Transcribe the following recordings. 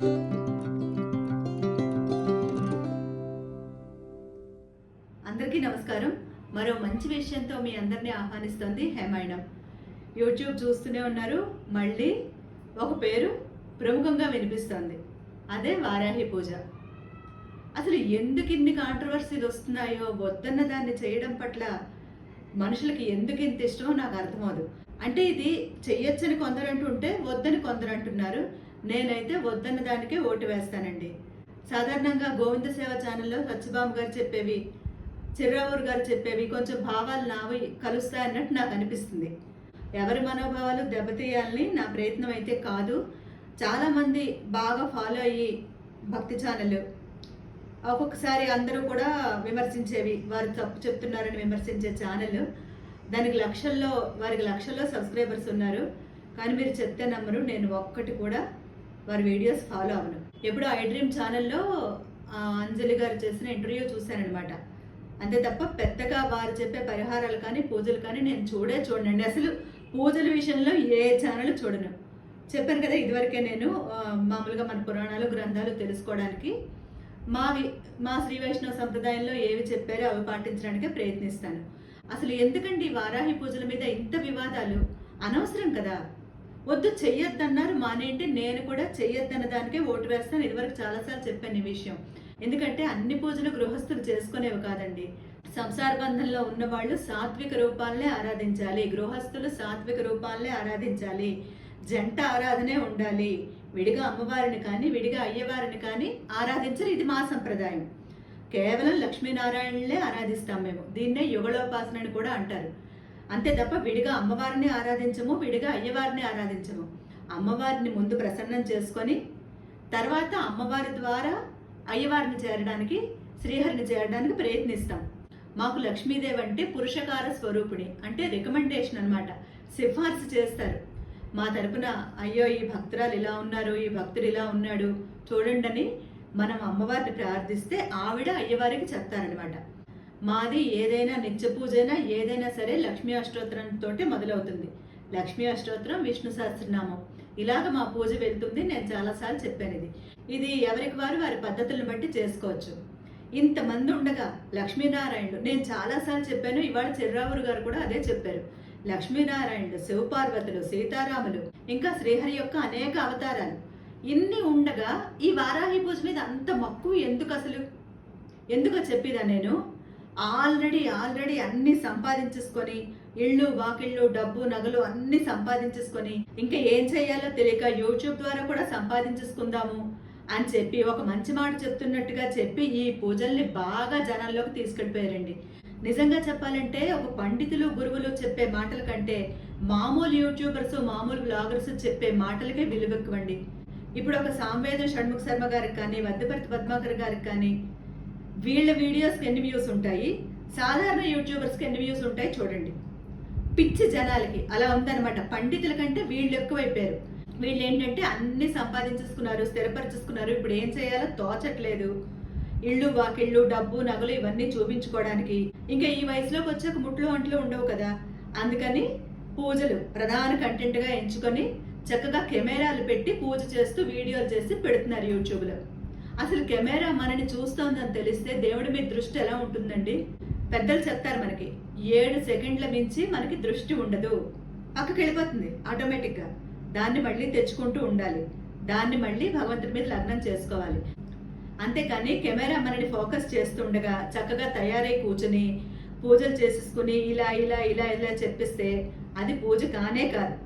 అందరికీ నమస్కారం. మరో మంచి విషయంతో మీ అందరినీ ఆహ్వానిస్తోంది హేమాయణం. యూట్యూబ్ చూస్తూనే ఉన్నారు. మళ్ళీ ఒక పేరు ప్రముఖంగా వినిపిస్తోంది. అదే వారాహి పూజ. అసలు ఎందుకు ఇన్ని కాంట్రవర్సీలు వస్తున్నాయో వద్దన్న దాన్ని చేయడం పట్ల మనుషులకి ఎందుకు ఇంత ఇష్టమో నాకు అర్థమవుదు అంటే ఇది చెయ్యొచ్చని కొందరు అంటుంటే వద్దని కొందరు అంటున్నారు నేనైతే వద్దన్న దానికే ఓటు వేస్తానండి. సాధారణంగా గోవింద సేవ ఛానల్లో సత్యబాబు గారు చెప్పేవి చిర్రావూరు గారు చెప్పేవి కొంచెం భావాలు నావి కలుస్తాయి అన్నట్టు నాకు అనిపిస్తుంది. ఎవరి మనోభావాలు దెబ్బతీయాలని నా ప్రయత్నం అయితే కాదు. చాలామంది బాగా ఫాలో అయ్యి భక్తి ఛానల్ ఒక్కొక్కసారి అందరూ కూడా విమర్శించేవి వారు తప్పు చెప్తున్నారని విమర్శించే ఛానల్ దానికి లక్షల్లో వారికి లక్షల్లో సబ్స్క్రైబర్స్ ఉన్నారు. కానీ మీరు చెప్తే నమ్మరు నేను ఒక్కటి కూడా వారి వీడియోస్ ఫాలో అవ్వను. ఎప్పుడు ఐ డ్రీమ్ ఛానల్లో అంజలి గారు చేసిన ఇంటర్వ్యూ చూశానమాట అంతే తప్ప పెద్దగా వారు చెప్పే పరిహారాలు కానీ పూజలు కానీ నేను చూడే చూడండి అసలు పూజల విషయంలో ఏ ఛానల్ చూడను. చెప్పాను కదా ఇదివరకే నేను మామూలుగా మన పురాణాలు గ్రంథాలు తెలుసుకోవడానికి. మావి మా శ్రీ వైష్ణవ సంప్రదాయంలో ఏవి చెప్పారో అవి పాటించడానికి ప్రయత్నిస్తాను. అసలు ఎందుకండి ఈ వారాహి పూజల మీద ఇంత వివాదాలు? అనవసరం కదా. వద్దు చెయ్యొద్దన్నారు. మానేంటి నేను కూడా చెయ్యొద్దన్న దానికే ఓటు వేస్తాను. ఇదివరకు చాలాసార్లు చెప్పాను ఈ విషయం. ఎందుకంటే అన్ని పూజలు గృహస్థులు చేసుకునేవి కాదండి. సంసార బంధంలో ఉన్న వాళ్ళు సాత్విక రూపాలనే ఆరాధించాలి. గృహస్థులు సాత్విక రూపాలనే ఆరాధించాలి. జంట ఆరాధనే ఉండాలి. విడిగా అమ్మవారిని కానీ విడిగా అయ్యవారిని కానీ ఆరాధించరు. ఇది మా సంప్రదాయం. కేవలం లక్ష్మీనారాయణలే ఆరాధిస్తాం మేము. దీన్నే యుగలోపాసన అని కూడా అంటారు. అంతే తప్ప విడిగా అమ్మవారిని ఆరాధించము విడిగా అయ్యవారిని ఆరాధించము. అమ్మవారిని ముందు ప్రసన్నం చేసుకొని తర్వాత అమ్మవారి ద్వారా అయ్యవారిని చేరడానికి శ్రీహరిని చేరడానికి ప్రయత్నిస్తాం. మాకు లక్ష్మీదేవి అంటే పురుషకార స్వరూపిణి అంటే రికమెండేషన్ అనమాట సిఫార్సు చేస్తారు. మా తరపున అయ్యో ఈ భక్తురాలు ఇలా ఉన్నారు ఈ భక్తుడు ఇలా ఉన్నాడు చూడండి అని మనం అమ్మవారిని ప్రార్థిస్తే ఆవిడ అయ్యవారికి చెప్తారనమాట మాది ఏదైనా నిత్య పూజైనా ఏదైనా సరే లక్ష్మీ అష్టోత్తరంతో తోటి మొదలవుతుంది. లక్ష్మీ అష్టోత్తరం విష్ణు సహస్రనామం. ఇలాగ మా పూజ వెళ్తుంది నేను చాలాసార్లు చెప్పాను ఇది. ఇది ఎవరికి వారు వారి పద్ధతులను బట్టి చేసుకోవచ్చు. ఇంతమంది ఉండగా లక్ష్మీనారాయణుడు నేను చాలాసార్లు చెప్పాను ఇవాళ చిర్రావురు గారు కూడా అదే చెప్పారు. లక్ష్మీనారాయణుడు శివపార్వతులు సీతారాములు ఇంకా శ్రీహరి యొక్క అనేక అవతారాలు. ఇన్ని ఉండగా ఈ వారాహి పూజ మీద అంత మక్కువ ఎందుకు అసలు? ఎందుకో చెప్పిదా నేను. ఆల్రెడీ ఆల్రెడీ అన్ని సంపాదించేసుకొని ఇళ్ళు వాకిళ్ళు డబ్బు నగలు అన్ని సంపాదించేసుకొని ఇంకా ఏం చేయాలో తెలియక యూట్యూబ్ ద్వారా కూడా సంపాదించేసుకుందాము అని చెప్పి ఒక మంచి మాట చెప్తున్నట్టుగా చెప్పి ఈ పూజల్ని బాగా జనాల్లోకి తీసుకెళ్ళిపోయారండి. నిజంగా చెప్పాలంటే ఒక పండితులు గురువులు చెప్పే మాటల కంటే మామూలు యూట్యూబర్స్ మామూలు బ్లాగర్స్ చెప్పే మాటలకే విలువ ఎక్కువండి ఇప్పుడు ఒక సాంవేద షణ్ముఖ శర్మ గారికి కానీ వద్దపర్తి పద్మాకర్ గారికి కానీ వీళ్ళ వీడియోస్కి ఎన్ని వ్యూస్ ఉంటాయి? సాధారణ యూట్యూబర్స్కి ఎన్ని వ్యూస్ ఉంటాయి చూడండి. పిచ్చి జనాలకి అలా ఉందన్నమాట. పండితుల కంటే వీళ్ళు ఎక్కువైపోయారు. వీళ్ళు ఏంటంటే అన్ని సంపాదించేసుకున్నారు స్థిరపరచేసుకున్నారు ఇప్పుడు ఏం చేయాలో తోచట్లేదు. ఇళ్ళు వాకిళ్ళు డబ్బు నగలు ఇవన్నీ చూపించుకోవడానికి. ఇంకా ఈ వయసులోకి వచ్చాక ముట్లు అంట్లు ఉండవు కదా. అందుకని పూజలు ప్రధాన కంటెంట్గా ఎంచుకొని చక్కగా కెమెరాలు పెట్టి పూజ చేస్తూ వీడియోలు చేసి పెడుతున్నారు యూట్యూబ్లో అసలు కెమెరా మనని చూస్తోందని తెలిస్తే దేవుడి మీద దృష్టి ఎలా ఉంటుందండి? పెద్దలు చెప్తారు మనకి ఏడు సెకండ్ల మించి మనకి దృష్టి ఉండదు. పక్కకి వెళ్ళిపోతుంది ఆటోమేటిక్గా దాన్ని మళ్ళీ తెచ్చుకుంటూ ఉండాలి. దాన్ని మళ్ళీ భగవంతుడి మీద లగ్నం చేసుకోవాలి. అంతేకాని కెమెరా మనని ఫోకస్ చేస్తుండగా చక్కగా తయారై కూర్చుని పూజలు చేసేసుకుని ఇలా ఇలా ఇలా ఇలా చెప్పిస్తే అది పూజ కానే కాదు.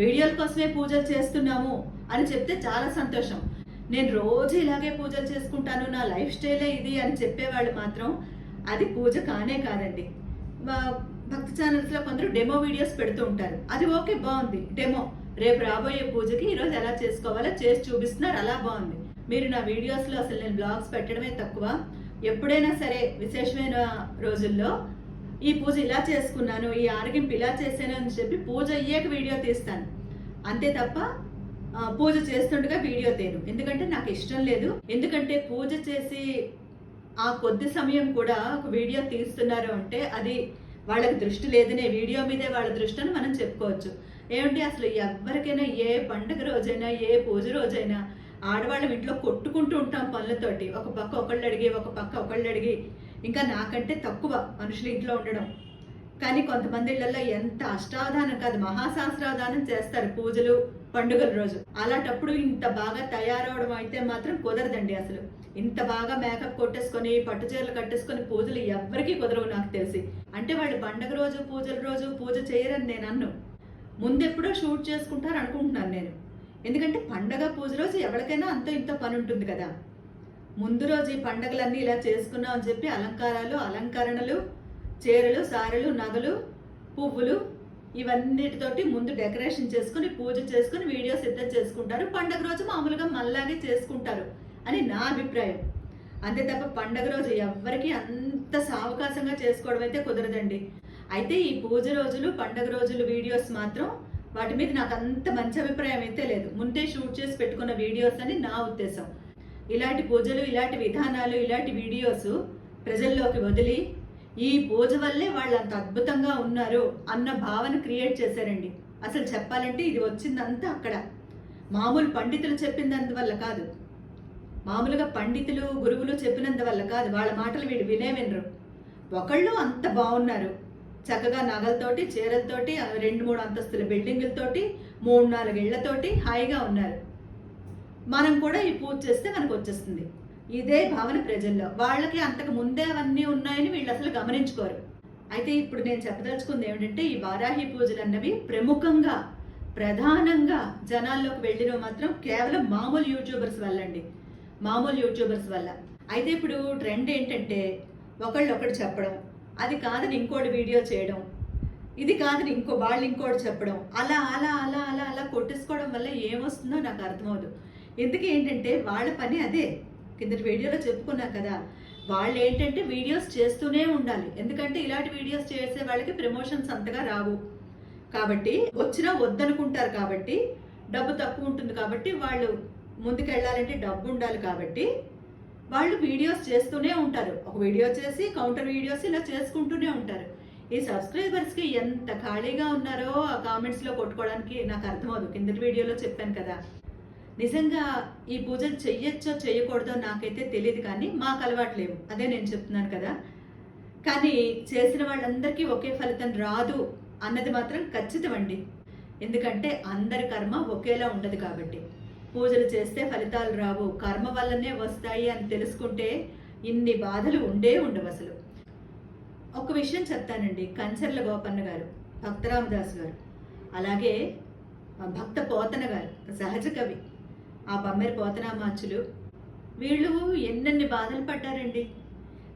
వీడియోల కోసమే పూజలు చేస్తున్నాము అని చెప్తే చాలా సంతోషం. నేను రోజు ఇలాగే పూజలు చేసుకుంటాను నా లైఫ్ స్టైలే ఇది అని చెప్పేవాళ్ళు మాత్రం అది పూజ కానే కాదండి. భక్తి ఛానల్స్లో కొందరు డెమో వీడియోస్ పెడుతూ ఉంటారు. అది ఓకే బాగుంది. డెమో రేపు రాబోయే పూజకి ఈరోజు ఎలా చేసుకోవాలో చేసి చూపిస్తున్నారు. అలా బాగుంది. మీరు నా వీడియోస్లో అసలు నేను బ్లాగ్స్ పెట్టడమే తక్కువ. ఎప్పుడైనా సరే విశేషమైన రోజుల్లో ఈ పూజ ఇలా చేసుకున్నాను ఈ ఆరగింపు ఇలా చేశాను అని చెప్పి పూజ అయ్యాక వీడియో తీస్తాను. అంతే తప్ప పూజ చేస్తుండగా వీడియో తీయను. ఎందుకంటే నాకు ఇష్టం లేదు. ఎందుకంటే పూజ చేసి ఆ కొద్ది సమయం కూడా ఒక వీడియో తీస్తున్నారు అంటే అది వాళ్ళకి దృష్టి లేదనే వీడియో మీదే వాళ్ళ దృష్టి అని మనం చెప్పుకోవచ్చు. ఏమంటే అసలు ఎవరికైనా ఏ పండుగ రోజైనా ఏ పూజ రోజైనా ఆడవాళ్ళం ఇంట్లో కొట్టుకుంటూ ఉంటాం పనులతోటి. ఒక పక్క ఒకళ్ళు అడిగి ఒక పక్క ఒకళ్ళు అడిగి. ఇంకా నాకంటే తక్కువ మనుషులు ఇంట్లో ఉండడం. కానీ కొంతమంది ఇళ్ళలో ఎంత అష్టావధానం కాదు మహాశాస్త్రావధానం చేస్తారు పూజలు. పండుగల రోజు. అలాంటప్పుడు ఇంత బాగా తయారవడం అయితే మాత్రం కుదరదండి అసలు. ఇంత బాగా మేకప్ కొట్టేసుకొని పట్టు చీరలు కట్టేసుకొని పూజలు ఎవ్వరికీ కుదరవు నాకు తెలిసి. అంటే వాళ్ళు పండగ రోజు పూజల రోజు పూజ చేయరని నేను అన్ను. ముందెప్పుడో షూట్ చేసుకుంటారు అనుకుంటున్నాను నేను. ఎందుకంటే పండగ పూజ రోజు ఎవరికైనా అంత ఇంత పని ఉంటుంది కదా. ముందు రోజు ఈ పండగలన్నీ ఇలా చేసుకున్నాం అని చెప్పి అలంకారాలు అలంకరణలు చీరలు సారెలు నగలు పువ్వులు ఇవన్నిటితోటి ముందు డెకరేషన్ చేసుకుని పూజ చేసుకుని వీడియో సిద్ధం చేసుకుంటారు. పండగ రోజు మామూలుగా మళ్ళాగే చేసుకుంటారు అని నా అభిప్రాయం. అంతే తప్ప పండగ రోజు ఎవ్వరికి అంత సావకాశంగా చేసుకోవడం అయితే కుదరదండి. అయితే ఈ పూజ రోజులు పండగ రోజులు వీడియోస్ మాత్రం వాటి మీద నాకు అంత మంచి అభిప్రాయం అయితే లేదు. ముందే షూట్ చేసి పెట్టుకున్న వీడియోస్ అని నా ఉద్దేశం. ఇలాంటి పూజలు ఇలాంటి విధానాలు ఇలాంటి వీడియోస్ ప్రజల్లోకి వదిలి ఈ పూజ వల్లే వాళ్ళు అంత అద్భుతంగా ఉన్నారు అన్న భావన క్రియేట్ చేశారండి. అసలు చెప్పాలంటే ఇది వచ్చిందంతా అక్కడ. మామూలు పండితులు చెప్పినందువల్ల కాదు. మామూలుగా పండితులు గురువులు చెప్పినందువల్ల కాదు. వాళ్ళ మాటలు వీడు వినే వినరు. ఒకళ్ళు అంత బాగున్నారు. చక్కగా నగలతోటి చీరలతోటి రెండు మూడు అంతస్తుల బిల్డింగులతోటి మూడు నాలుగు ఇళ్ళతోటి హాయిగా ఉన్నారు. మనం కూడా ఈ పూజ చేస్తే మనకు వచ్చేస్తుంది. ఇదే భావన ప్రజల్లో. వాళ్ళకి అంతకు ముందే అవన్నీ ఉన్నాయని వీళ్ళు అసలు గమనించుకోరు. అయితే ఇప్పుడు నేను చెప్పదలుచుకుంది ఏమిటంటే ఈ వారాహి పూజలు అన్నవి ప్రముఖంగా ప్రధానంగా జనాల్లోకి వెళ్ళిన మాత్రం కేవలం మామూలు యూట్యూబర్స్ వల్ల అండి మామూలు యూట్యూబర్స్ వల్ల. అయితే ఇప్పుడు ట్రెండ్ ఏంటంటే ఒకళ్ళు ఒకటి చెప్పడం అది కాదని ఇంకోటి వీడియో చేయడం ఇది కాదని ఇంకో వాళ్ళు ఇంకోటి చెప్పడం అలా అలా అలా అలా అలా కొట్టేసుకోవడం వల్ల ఏమొస్తుందో నాకు అర్థమవుదు. ఎందుకు ఏంటంటే వాళ్ళ పని అదే. కిందటి వీడియోలో చెప్పుకున్నా కదా. వాళ్ళు ఏంటంటే వీడియోస్ చేస్తూనే ఉండాలి. ఎందుకంటే ఇలాంటి వీడియోస్ చేసే వాళ్ళకి ప్రమోషన్స్ అంతగా రావు. కాబట్టి వచ్చినా వద్దనుకుంటారు కాబట్టి డబ్బు తక్కువ ఉంటుంది కాబట్టి వాళ్ళు ముందుకెళ్ళాలంటే డబ్బు ఉండాలి కాబట్టి వాళ్ళు వీడియోస్ చేస్తూనే ఉంటారు. ఒక వీడియో చేసి కౌంటర్ వీడియోస్ ఇలా చేసుకుంటూనే ఉంటారు. ఈ సబ్స్క్రైబర్స్కి ఎంత ఖాళీగా ఉన్నారో ఆ కామెంట్స్లో కొట్టుకోవడానికి నాకు అర్థమవుదు కిందటి వీడియోలో చెప్పాను కదా. నిజంగా ఈ పూజలు చెయ్యొచ్చో చేయకూడదో నాకైతే తెలియదు కానీ మాకు అలవాటు లేవు. అదే నేను చెప్తున్నాను కదా. కానీ చేసిన వాళ్ళందరికీ ఒకే ఫలితం రాదు అన్నది మాత్రం ఖచ్చితమండి ఎందుకంటే అందరి కర్మ ఒకేలా ఉండదు కాబట్టి. పూజలు చేస్తే ఫలితాలు రావు. కర్మ వల్లనే వస్తాయి అని తెలుసుకుంటే ఇన్ని బాధలు ఉండే ఉండవు అసలు. ఒక విషయం చెప్తానండి. కంచర్ల గోపన్న గారు భక్తరామదాస్ గారు అలాగే భక్త పోతన గారు సహజ కవి. ఆ బమ్మెర పోతనామాచులు. వీళ్ళు ఎన్నెన్ని బాధలు పడ్డారండి.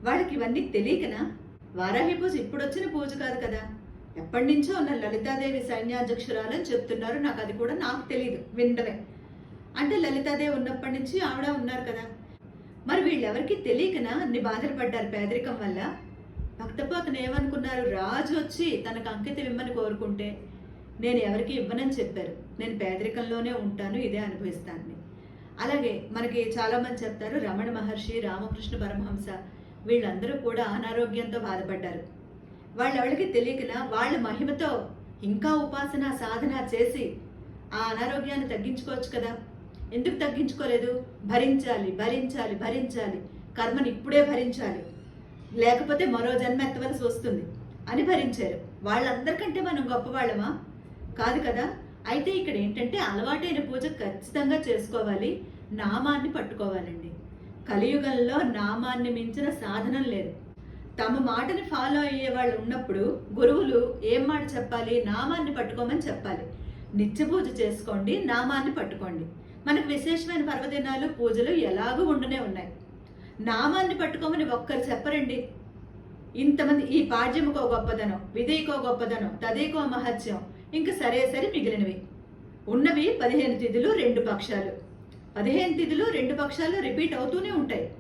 వాళ్ళకి ఇవన్నీ తెలియకనా? వారాహి పూజ ఇప్పుడు వచ్చిన పూజ కాదు కదా. ఎప్పటి నుంచో ఉన్న లలితాదేవి సైన్యాధ్యక్షురాలని చెప్తున్నారు. నాకు అది కూడా నాకు తెలియదు వినడమే. అంటే లలితాదేవి ఉన్నప్పటి నుంచి ఆవిడ ఉన్నారు కదా. మరి వీళ్ళెవరికి తెలియకనా అన్ని బాధలు పడ్డారు పేదరికం వల్ల? భక్తపోతను ఏమనుకున్నారు? రాజు వచ్చి తనకు అంకితం ఇవ్వమని కోరుకుంటే నేను ఎవరికి ఇవ్వనని చెప్పారు. నేను పేదరికంలోనే ఉంటాను ఇదే అనుభవిస్తాను అలాగే మనకి చాలామంది చెప్తారు రమణ మహర్షి రామకృష్ణ పరమహంస వీళ్ళందరూ కూడా అనారోగ్యంతో బాధపడ్డారు. వాళ్ళెవరికి తెలియకనా వాళ్ళ మహిమతో ఇంకా ఉపాసన సాధన చేసి ఆ అనారోగ్యాన్ని తగ్గించుకోవచ్చు కదా. ఎందుకు తగ్గించుకోలేదు? భరించాలి భరించాలి భరించాలి. కర్మని ఇప్పుడే భరించాలి. లేకపోతే మరో జన్మ ఎత్తవలసి వస్తుంది అని భరించారు. వాళ్ళందరికంటే మనం గొప్పవాళ్ళమా? కాదు కదా. అయితే ఇక్కడ ఏంటంటే అలవాటైన పూజ ఖచ్చితంగా చేసుకోవాలి నామాన్ని పట్టుకోవాలండి. కలియుగంలో నామాన్ని మించిన సాధనం లేదు. తమ మాటని ఫాలో అయ్యే వాళ్ళు ఉన్నప్పుడు గురువులు ఏం మాట చెప్పాలి? నామాన్ని పట్టుకోమని చెప్పాలి. నిత్య పూజ చేసుకోండి నామాన్ని పట్టుకోండి. మనకు విశేషమైన పర్వదినాలు పూజలు ఎలాగూ ఉండనే ఉన్నాయి. నామాన్ని పట్టుకోమని ఒక్కరు చెప్పరండి. ఇంతమంది ఈ పాడ్యముకో గొప్పదనం విధేయకో గొప్పదనం తదేకో మహత్యం ఇంక సరే సరే మిగిలినవి. ఉన్నవి పదిహేను తిథులు రెండు పక్షాలు. పదిహేను తిథులు రెండు పక్షాలు రిపీట్ అవుతూనే ఉంటాయి.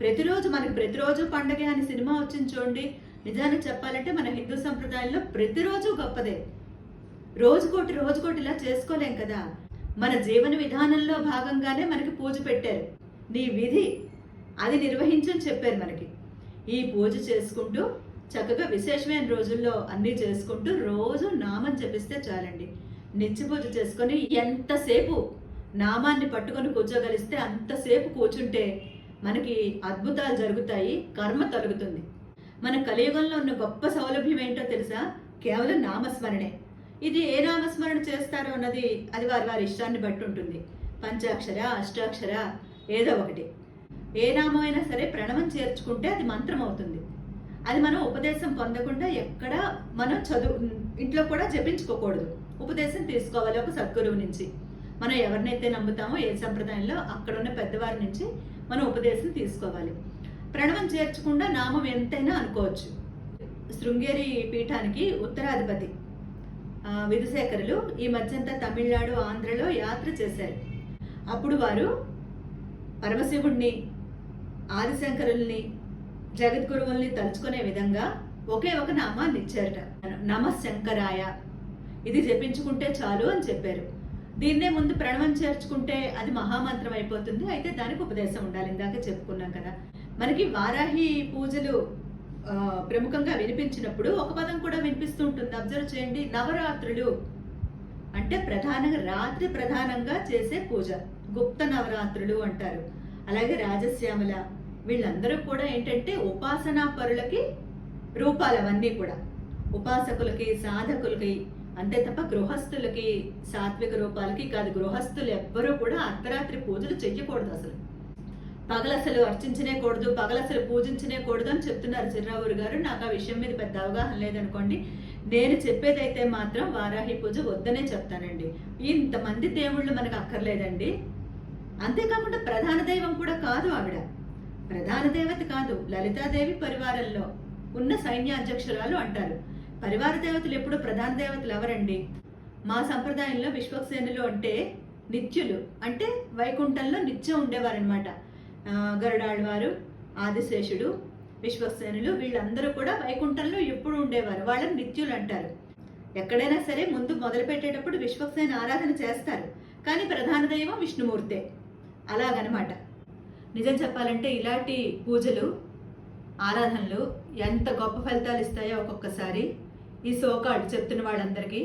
ప్రతిరోజు మనకి ప్రతిరోజు పండగ అని సినిమా వచ్చింది చూడండి. నిజానికి చెప్పాలంటే మన హిందూ సంప్రదాయంలో ప్రతిరోజు గొప్పదే. రోజుకోటి రోజుకోటి ఇలా చేసుకోలేం కదా. మన జీవన విధానంలో భాగంగానే మనకి పూజ పెట్టారు. నీ విధి అది నిర్వహించని చెప్పారు మనకి. ఈ పూజ చేసుకుంటూ చక్కగా విశేషమైన రోజుల్లో అన్నీ చేసుకుంటూ రోజు నామం జపిస్తే చాలండి. నిత్య పూజ చేసుకొని ఎంతసేపు నామాన్ని పట్టుకొని కూర్చోగలిస్తే అంతసేపు కూర్చుంటే మనకి అద్భుతాలు జరుగుతాయి కర్మ తొలగుతుంది. మన కలియుగంలో ఉన్న గొప్ప సౌలభ్యం ఏంటో తెలుసా? కేవలం నామస్మరణే. ఇది ఏ నామస్మరణ చేస్తారో అన్నది అది వారి వారి ఇష్టాన్ని బట్టి ఉంటుంది. పంచాక్షర అష్టాక్షర ఏదో ఒకటి. ఏ నామైనా సరే ప్రణవం చేర్చుకుంటే అది మంత్రం అవుతుంది. అది మనం ఉపదేశం పొందకుండా ఎక్కడ మనం చదువు ఇంట్లో కూడా జపించుకోకూడదు. ఉపదేశం తీసుకోవాలి ఒక సద్గురువు నుంచి. మనం ఎవరినైతే నమ్ముతామో ఏ సంప్రదాయంలో అక్కడ ఉన్న పెద్దవారి నుంచి మనం ఉపదేశం తీసుకోవాలి. ప్రణవం చేర్చకుండా నామం ఎంతైనా అనుకోవచ్చు. శృంగేరి పీఠానికి ఉత్తరాధిపతి విధుశేఖరులు ఈ మధ్యంతా తమిళనాడు ఆంధ్రలో యాత్ర చేశారు. అప్పుడు వారు పరమశివుణ్ణి ఆదిశంకరుల్ని జగద్గురువుల్ని తలుచుకునే విధంగా ఒకే ఒక నామాన్ని ఇచ్చారట. నమ శంకరాయ ఇది జపించుకుంటే చాలు అని చెప్పారు. దీన్నే ముందు ప్రణవం చేర్చుకుంటే అది మహామంత్రం అయిపోతుంది. అయితే దానికి ఉపదేశం ఉండాలి. ఇందాక చెప్పుకున్నాం కదా. మనకి వారాహి పూజలు ప్రముఖంగా వినిపించినప్పుడు ఒక పదం కూడా వినిపిస్తూ ఉంటుంది అబ్జర్వ్ చేయండి. నవరాత్రులు అంటే ప్రధానంగా రాత్రి ప్రధానంగా చేసే పూజ. గుప్త నవరాత్రులు అంటారు. అలాగే రాజశ్యామల. వీళ్ళందరూ కూడా ఏంటంటే ఉపాసనా పరులకి రూపాలు అవన్నీ కూడా. ఉపాసకులకి సాధకులకి అంతే తప్ప గృహస్థులకి సాత్విక రూపాలకి కాదు గృహస్థులు ఎవ్వరూ కూడా అర్ధరాత్రి పూజలు చెయ్యకూడదు అసలు. పగలు అసలు అర్చించనే కూడదు పగలు అసలు పూజించనే కూడదు అని చెప్తున్నారు చిర్రావురు గారు. నాకు ఆ విషయం మీద పెద్ద అవగాహన లేదనుకోండి. నేను చెప్పేదైతే మాత్రం వారాహి పూజ వద్దనే చెప్తానండి. ఇంతమంది దేవుళ్ళు మనకు అక్కర్లేదండి. అంతేకాకుండా ప్రధాన దైవం కూడా కాదు ఆవిడ. ప్రధాన దేవత కాదు లలితాదేవి పరివారంలో ఉన్న సైన్యాధ్యక్షురాలు అంటారు. పరివార దేవతలు ఎప్పుడు ప్రధాన దేవతలు ఎవరండి? మా సంప్రదాయంలో విశ్వక్సేనులు అంటే నిత్యులు అంటే వైకుంఠంలో నిత్యం ఉండేవారనమాట గరుడాళ్వారు ఆదిశేషుడు విశ్వక్సేనులు వీళ్ళందరూ కూడా వైకుంఠంలో ఎప్పుడు ఉండేవారు. వాళ్ళని నిత్యులు అంటారు. ఎక్కడైనా సరే ముందు మొదలుపెట్టేటప్పుడు విశ్వక్సేన ఆరాధన చేస్తారు. కానీ ప్రధాన దైవం విష్ణుమూర్తే. అలాగనమాట. నిజం చెప్పాలంటే ఇలాంటి పూజలు ఆరాధనలు ఎంత గొప్ప ఫలితాలు ఇస్తాయో ఒక్కొక్కసారి ఈ సోకాళ్ళు చెప్తున్న వాళ్ళందరికీ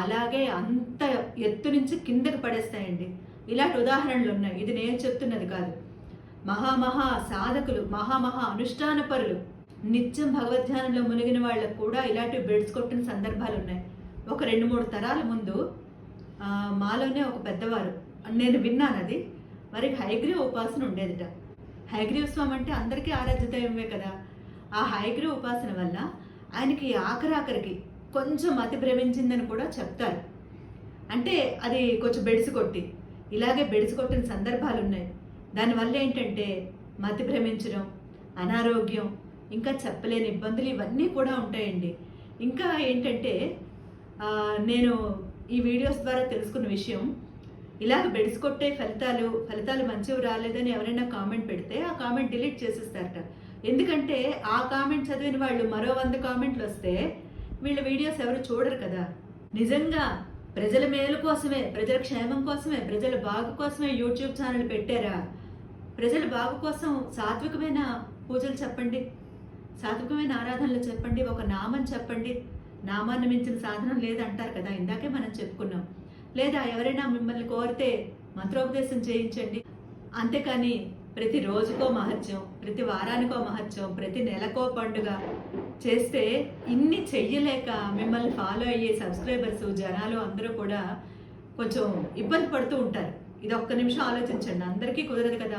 అలాగే అంత ఎత్తు నుంచి కిందకి పడేస్తాయండి. ఇలాంటి ఉదాహరణలు ఉన్నాయి. ఇది నేను చెప్తున్నది కాదు. మహామహా సాధకులు మహామహా అనుష్ఠాన పరులు నిత్యం భగవద్ధ్యానంలో మునిగిన వాళ్ళకు కూడా ఇలాంటివి బెడ్స్ కొట్టిన సందర్భాలు ఉన్నాయి. ఒక రెండు మూడు తరాల ముందు మాలోనే ఒక పెద్దవారు నేను విన్నాను అది వారికి హైగ్రీవ్ ఉపాసన ఉండేదిట. హైగ్రీవ్ స్వామి అంటే అందరికీ ఆరాధ్య దైవమే కదా. ఆ హైగ్రీవ ఉపాసన వల్ల ఆయనకి ఆఖరాఖరికి కొంచెం అతి భ్రమించిందని కూడా చెప్తారు. అంటే అది కొంచెం బెడిసి కొట్టి ఇలాగే బెడిసి కొట్టిన సందర్భాలు ఉన్నాయి. దానివల్ల ఏంటంటే మతి భ్రమించడం అనారోగ్యం ఇంకా చెప్పలేని ఇబ్బందులు ఇవన్నీ కూడా ఉంటాయండి. ఇంకా ఏంటంటే నేను ఈ వీడియోస్ ద్వారా తెలుసుకున్న విషయం ఇలాగ బెడిసి కొట్టే ఫలితాలు ఫలితాలు మంచివి రాలేదని ఎవరైనా కామెంట్ పెడితే ఆ కామెంట్ డిలీట్ చేసేస్తారట ఎందుకంటే ఆ కామెంట్ చదివిన వాళ్ళు మరో వంద కామెంట్లు వస్తే వీళ్ళ వీడియోస్ ఎవరు చూడరు కదా. నిజంగా ప్రజల మేలు కోసమే ప్రజల క్షేమం కోసమే ప్రజల బాగు కోసమే యూట్యూబ్ ఛానల్ పెట్టారా? ప్రజల బాగు కోసం సాత్వికమైన పూజలు చెప్పండి. సాత్వికమైన ఆరాధనలు చెప్పండి. ఒక నామం చెప్పండి. నామాన్ని మించిన సాధనం లేదంటారు కదా. ఇందాకే మనం చెప్పుకున్నాం. లేదా ఎవరైనా మిమ్మల్ని కోరితే మంత్రోపదేశం చేయించండి. అంతేకాని ప్రతి రోజుకో మహత్యం ప్రతి వారానికో మహత్యం ప్రతి నెలకో పండుగ చేస్తే ఇన్ని చెయ్యలేక మిమ్మల్ని ఫాలో అయ్యే సబ్స్క్రైబర్స్ జనాలు అందరూ కూడా కొంచెం ఇబ్బంది పడుతూ ఉంటారు. ఇది ఒక్క నిమిషం ఆలోచించండి. అందరికీ కుదరదు కదా.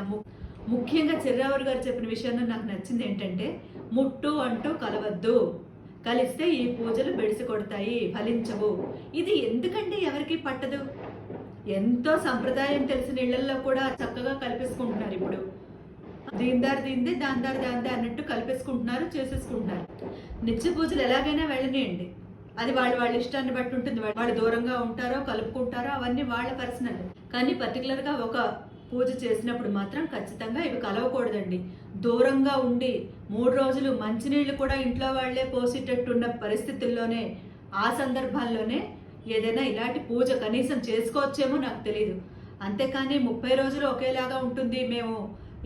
ముఖ్యంగా చిర్రావర్ గారు చెప్పిన విషయంలో నాకు నచ్చింది ఏంటంటే ముట్టు అంటూ కలవద్దు. కలిస్తే ఈ పూజలు బెడిసి కొడతాయి ఫలించవు. ఇది ఎందుకండి ఎవరికి పట్టదు? ఎంతో సంప్రదాయం తెలిసిన ఇళ్ళలో కూడా చక్కగా కల్పేసుకుంటున్నారు ఇప్పుడు. దీందారు దీంది దాందారు దాంది అన్నట్టు కల్పేసుకుంటున్నారు చేసేసుకుంటున్నారు. నిత్య పూజలు ఎలాగైనా వెళ్ళనియండి. అది వాళ్ళ వాళ్ళ ఇష్టాన్ని బట్టి ఉంటుంది. వాళ్ళు దూరంగా ఉంటారో కలుపుకుంటారో అవన్నీ వాళ్ళ పర్సనల్. కానీ పర్టికులర్గా గా ఒక పూజ చేసినప్పుడు మాత్రం ఖచ్చితంగా ఇవి కలవకూడదండి. దూరంగా ఉండి మూడు రోజులు మంచినీళ్ళు కూడా ఇంట్లో వాళ్ళే పోసేటట్టున్న పరిస్థితుల్లోనే ఆ సందర్భాల్లోనే ఏదైనా ఇలాంటి పూజ కనీసం చేసుకోవచ్చేమో నాకు తెలియదు అంతేకాని ముప్పై రోజులు ఒకేలాగా ఉంటుంది. మేము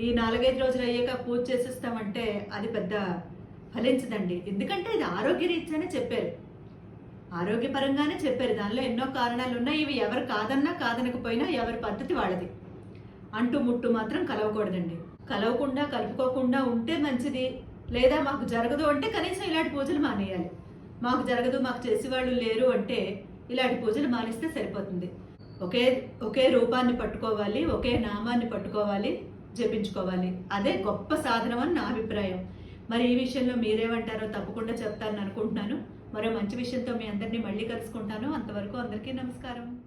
ఈ నాలుగైదు రోజులు అయ్యాక పూజ చేసేస్తామంటే అది పెద్ద ఫలించదండి. ఎందుకంటే ఇది ఆరోగ్య రీత్యానే చెప్పారు. ఆరోగ్యపరంగానే చెప్పారు. దానిలో ఎన్నో కారణాలు ఉన్నాయి ఇవి ఎవరు కాదన్నా కాదనకపోయినా ఎవరి పద్ధతి వాళ్ళది. అంటు ముట్టు మాత్రం కలవకూడదండి. కలవకుండా కలుపుకోకుండా ఉంటే మంచిది. లేదా మాకు జరగదు అంటే కనీసం ఇలాంటి పూజలు మానేయాలి. మాకు జరగదు మాకు చేసేవాళ్ళు లేరు అంటే ఇలాంటి పూజలు మానేస్తే సరిపోతుంది. ఒకే ఒకే రూపాన్ని పట్టుకోవాలి ఒకే నామాన్ని పట్టుకోవాలి జపించుకోవాలి. అదే గొప్ప సాధనం అని నా అభిప్రాయం. మరి ఈ విషయంలో మీరేమంటారో తప్పకుండా చెప్తారని అనుకుంటున్నాను. మరో మంచి విషయంతో మీ అందరినీ మళ్ళీ కలుసుకుంటాను. అంతవరకు అందరికీ నమస్కారం.